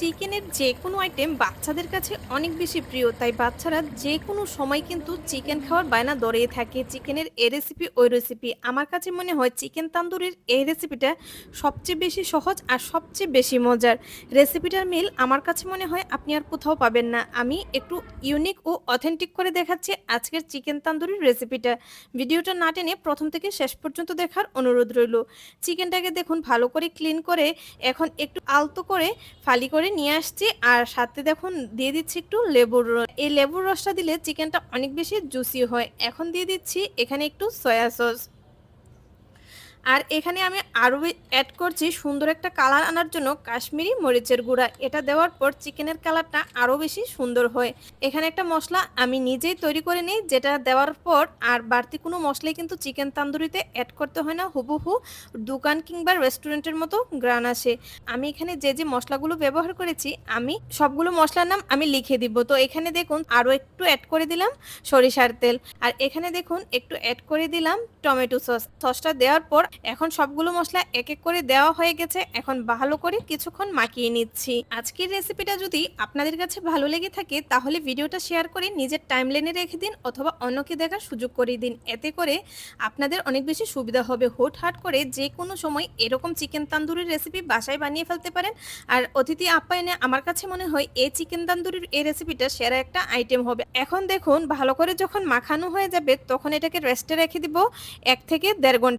চিকেনের যে কোনো আইটেম বাচ্চাদের কাছে অনেক বেশি প্রিয়, তাই বাচ্চারা যে কোনো সময় কিন্তু চিকেন খাওয়ার বায়না দৌড়িয়ে থাকে। চিকেনের এই রেসিপি ওই রেসিপি আমার কাছে মনে হয় চিকেন তান্দুরির এই রেসিপিটা সবচেয়ে বেশি সহজ আর সবচেয়ে বেশি মজার। রেসিপিটার মিল আমার কাছে মনে হয় আপনি আর কোথাও পাবেন না। আমি একটু ইউনিক ও অথেন্টিক করে দেখাচ্ছি আজকের চিকেন তান্দুরির রেসিপিটা ভিডিওটা না টেনে প্রথম থেকে শেষ পর্যন্ত দেখার অনুরোধ রইল। চিকেনটাকে দেখুন ভালো করে ক্লিন করে, এখন একটু আলতো করে ফালি করে নিয়ে আসছি। আর সাথে দেখুন, দিয়ে দিচ্ছি একটু লেবুর রস। এই লেবুর রসটা দিলে চিকেনটা অনেক বেশি জুসি হয়। এখন দিয়ে দিচ্ছি এখানে একটু সয়া সস আর এখানে আমি আরও অ্যাড করছি সুন্দর একটা কালার আনার জন্য কাশ্মীরি মরিচের গুঁড়া। এটা দেওয়ার পর চিকেনের কালারটা আরও বেশি সুন্দর হয়। এখানে একটা মশলা আমি নিজেই তৈরি করে নিই, যেটা দেওয়ার পর আর বাড়তি কোনো মশলাই কিন্তু চিকেন তান্দুরিতে অ্যাড করতে হয় না। হুবহু দোকান কিংবা রেস্টুরেন্টের মতো গ্রান আসে। আমি এখানে যে যে মশলাগুলো ব্যবহার করেছি, আমি সবগুলো মশলার নাম আমি লিখে দিব। তো এখানে দেখুন আরও একটু অ্যাড করে দিলাম সরিষার তেল। আর এখানে দেখুন একটু অ্যাড করে দিলাম টমেটো সস। সসটা দেওয়ার পর এখন সবগুলো মশলা এক এক করে দেওয়া হয়ে গেছে, এখন ভালো করে কিছুক্ষণ মাখিয়ে নিচ্ছি। আজকের রেসিপিটা যদি আপনাদের কাছে ভালো লেগে থাকে, তাহলে ভিডিওটা শেয়ার করে নিজের টাইম টাইমলাইনে রেখে দিন অথবা অন্যকে দেখার সুযোগ করে দিন। এতে করে আপনাদের অনেক বেশি সুবিধা হবে। হুটহাট করে যে কোনো সময় এরকম চিকেন তান্দুরির রেসিপি বাসায় বানিয়ে ফেলতে পারেন। আর অতিথি আপ্যায়নে আমার কাছে মনে হয় এই চিকেন তান্দুরির এই রেসিপিটা সেরা একটা আইটেম হবে। এখন দেখুন, ভালো করে যখন মাখানো হয়ে যাবে, তখন এটাকে রেস্টে রেখে দিব এক থেকে দেড় ঘণ্টা।